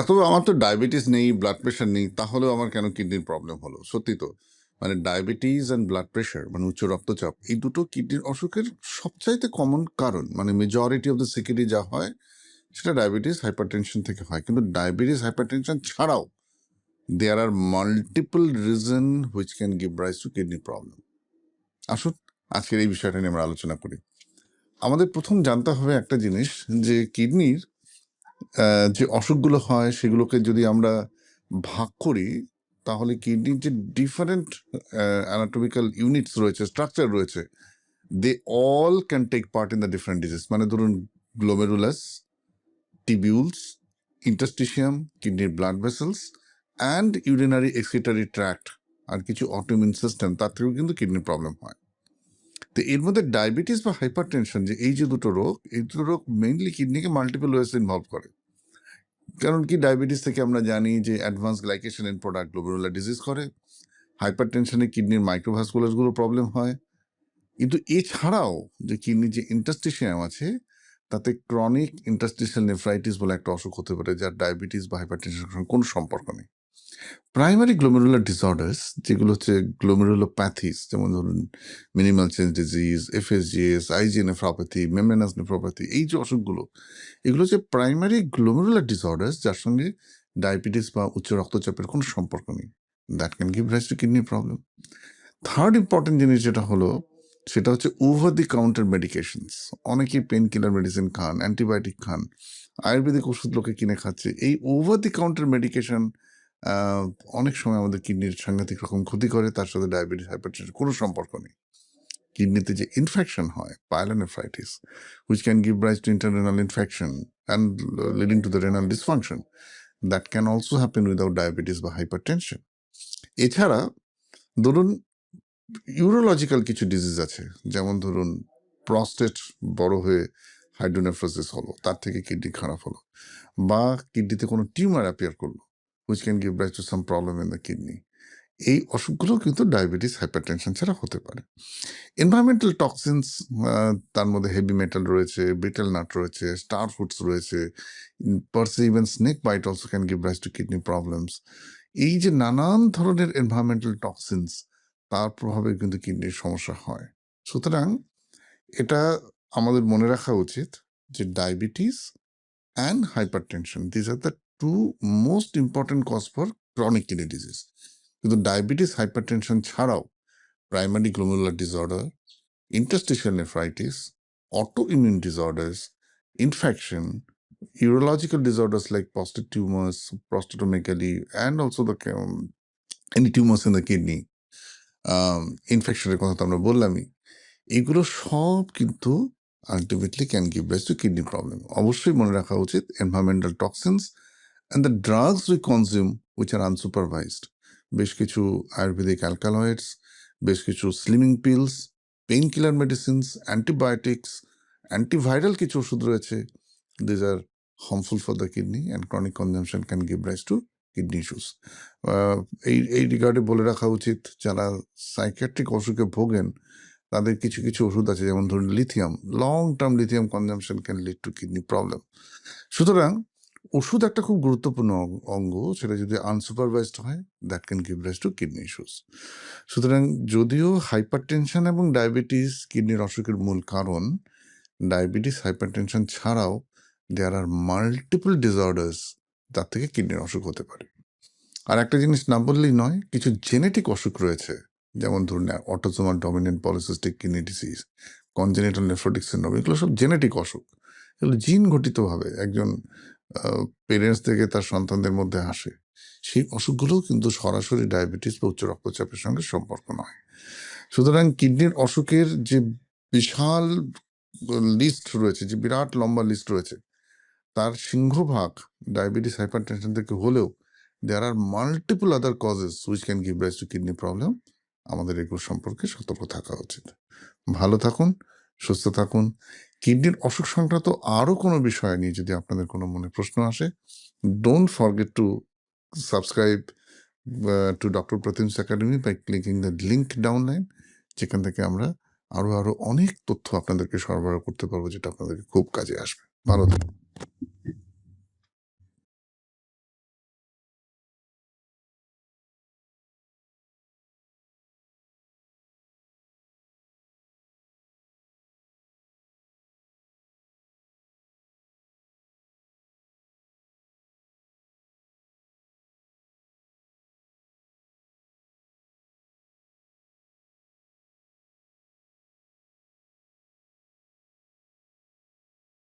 এত আমার তো ডায়াবেটিস নেই ব্লাড প্রেশার নেই, তাহলেও আমার কেন কিডনির প্রবলেম হলো? সত্যি তো। মানে ডায়াবেটিস অ্যান্ড ব্লাড প্রেশার মানে উচ্চ রক্তচাপ, এই দুটো কিডনির অসুখের সবচাইতে কমন কারণ মানে মেজরিটি অফ দ্য সিকিউরিটি যা হয়, সেটা ডায়াবেটিস হাইপারটেনশন থেকে হয়। কিন্তু ডায়াবেটিস হাইপারটেনশন ছাড়াও there are multiple reason which can give rise to kidney problem আসুন, আজকের এই বিষয়টা নিয়ে আমরা আলোচনা করি। আমাদের প্রথম জানতে হবে একটা জিনিস, যে কিডনির যে অসুখগুলো হয় সেগুলোকে যদি আমরা ভাগ করি, তাহলে কিডনির যে ডিফারেন্ট অ্যানাটমিক্যাল ইউনিটস রয়েছে স্ট্রাকচার রয়েছে। They all can take part in the different disease মানে ধরুন গ্লোমেরুলাস টিবিউলস ইন্টাস্টিশিয়াম কিডনির blood vessels and urinary excretory tract আর কিছু অটোমিউন সিস্টেম তার থেকেও কিন্তু কিডনির প্রবলেম হয়। তো এর মধ্যে ডায়াবেটিস বা হাইপার টেনশন যে এই যে দুটো রোগ, এই দুটো রোগ মেইনলি কিডনিকে মাল্টিপল ওয়েস ইনভলভ করে। কারণ কি? ডায়াবেটিস থেকে আমরা জানি যে advance glycation end product glomerular disease করে। হাইপার টেনশনে কিডনির মাইক্রোভাসকুলারগুলো প্রবলেম হয়। কিন্তু এছাড়াও যে কিডনির যে ইন্টাস্টিশিয়াম আছে, তাতে ক্রনিক ইন্টাস্টিশিয়াল নেফ্রাইটিস বলে একটা অসুখ হতে পারে, যার ডায়াবেটিস বা হাইপার টেনশনের কোনো সম্পর্ক নেই। প্রাইমারি গ্লোমেরুলার ডিসঅর্ডার্স যেগুলো হচ্ছে গ্লোমেরুলোপ্যাথিস যেমন ধরুন minimal change disease FSGS IG nephropathy membranous nephropathy এই যে অসুখগুলো, এগুলো হচ্ছে প্রাইমারি গ্লোমেরুলার ডিসঅর্ডার্স যার সঙ্গে ডায়াবেটিস বা উচ্চ রক্তচাপের কোনো সম্পর্ক নেই। That can give rise to kidney problem third important জিনিস যেটা হলো, সেটা হচ্ছে ওভার দি কাউন্টার মেডিকেশনস অনেকেই পেন কিলার মেডিসিন খান অ্যান্টিবায়োটিক খান, আয়ুর্বেদিক ওষুধ লোকে কিনে খাচ্ছে। এই ওভার দি কাউন্টার মেডিকেশন অনেক সময় আমাদের কিডনির সাংঘাতিক রকম ক্ষতি করে, তার সাথে ডায়াবেটিস হাইপারটেনশন কোনো সম্পর্ক নেই। কিডনিতে যে ইনফেকশন হয় pyelonephritis which can give rise to interrenal infection and leading to the renal dysfunction that can also happen without diabetes বা হাইপারটেনশন এছাড়া ধরুন ইউরোলজিক্যাল কিছু ডিজিজ আছে, যেমন ধরুন প্রস্টেট বড় হয়ে হাইড্রোনেফ্রোসিস হলো, তার থেকে কিডনি খারাপ হলো, বা কিডনিতে কোনো টিউমার অ্যাপিয়ার করল। Which can give rise to some problem in the kidney এই অসুখগুলো কিন্তু ডায়াবেটিস হাইপারটেনশন ছাড়া হতে পারে। এনভায়রনমেন্টাল টক্সিনস তার মধ্যে হেভি মেটাল রয়েছে ব্রিটেল নাট রয়েছে স্টার ফুডস রয়েছে পার্সে even snake bite also can give rise to kidney problems এই যে নানান ধরনের এনভায়রনমেন্টাল টক্সিনস তার প্রভাবে কিন্তু কিডনির সমস্যা হয়। সুতরাং এটা আমাদের মনে রাখা উচিত যে diabetes and hypertension this are the two most important cause for chronic kidney disease কিন্তু ডায়াবেটিস হাইপার টেনশন ছাড়াও primary glomerular disorder interstitial nephritis autoimmune disorders infection urological disorders like prostate tumors, prostatomegaly, also the um, any tumors in the kidney, ইনফেকশনের কথা তো আমরা বললামই এগুলো সব কিন্তু ultimately can give rise to kidney problem অবশ্যই মনে রাখা উচিত environmental toxins and the drugs we consume which are unsupervised বেশ কিছু আয়ুর্বেদিক অ্যালকালয়েডস, বেশ কিছু slimming pills pain killer medicines antibiotics antiviral কিছু ওষুধ রয়েছে। These are harmful for the kidney and chronic consumption can give rise to kidney issues এই এই রিগার্ডে বলে রাখা উচিত, যারা সাইকিয়াট্রিক অসুখে ভোগেন, তাদের কিছু কিছু ওষুধ আছে, যেমন ধরুন lithium long term lithium consumption can lead to kidney problem সুতরাং ওষুধ একটা খুব গুরুত্বপূর্ণ অঙ্গ। সেটা যদি আনসুপারভাইজড হয় that can give rise to kidney issues সুতরাং যদিও হাইপার টেনশন এবং ডায়াবেটিস কিডনির অসুখের মূল কারণ ডায়াবেটিস হাইপার টেনশন ছাড়াও দেয়ার আর মাল্টিপল ডিসঅর্ডার্স তার থেকে কিডনির অসুখ হতে পারে। আর একটা জিনিস না বললেই নয়, কিছু জেনেটিক অসুখ রয়েছে, যেমন ধরুন autosomal dominant polycystic kidney disease congenital nephrotic syndrome এগুলো সব জেনেটিক অসুখ। এগুলো জিন ঘটিতভাবে একজন পেরেন্টস থেকে তার সন্তানদের মধ্যে আসে। সেই অসুখগুলোও কিন্তু সরাসরি ডায়াবেটিস বা উচ্চ রক্তচাপের সঙ্গে সম্পর্ক নয়। সুতরাং কিডনির অসুখের যে বিশাল লিস্ট রয়েছে, যে বিরাট লম্বা লিস্ট রয়েছে, তার সিংহভাগ ডায়াবেটিস হাইপার টেনশন থেকে হলেও there are multiple other causes which can give rise to kidney problem আমাদের এগুলো সম্পর্কে সতর্ক থাকা উচিত। ভালো থাকুন। সুস্থ থাকুন। কিডনির অসুখ সংক্রান্ত আরও কোনো বিষয় নিয়ে যদি আপনাদের কোনো মনে প্রশ্ন আসে don't forget to subscribe to doctor Pratima's academy by clicking the link downline যেখান থেকে আমরা আরও আরও অনেক তথ্য আপনাদেরকে সরবরাহ করতে পারব, যেটা আপনাদেরকে খুব কাজে আসবে। ভালো থাকুন।